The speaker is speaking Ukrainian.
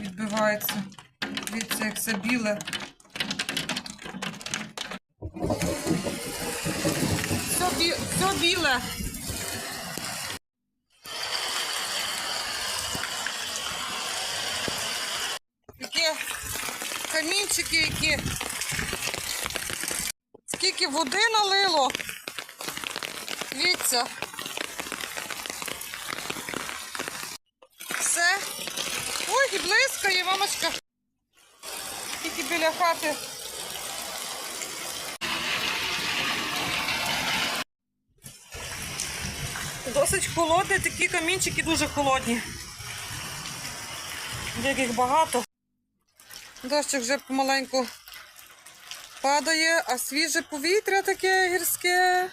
Відбивається. Дивіться, як це біле. Все, бі... все біле. Такі камінчики, які... Скільки води налило. Дивіться. Все. Ой, і блискає, мамочка. Тільки біля хати. Досить холодні, такі камінчики дуже холодні. Яких багато. Дощик вже помаленьку падає, а свіже повітря таке гірське.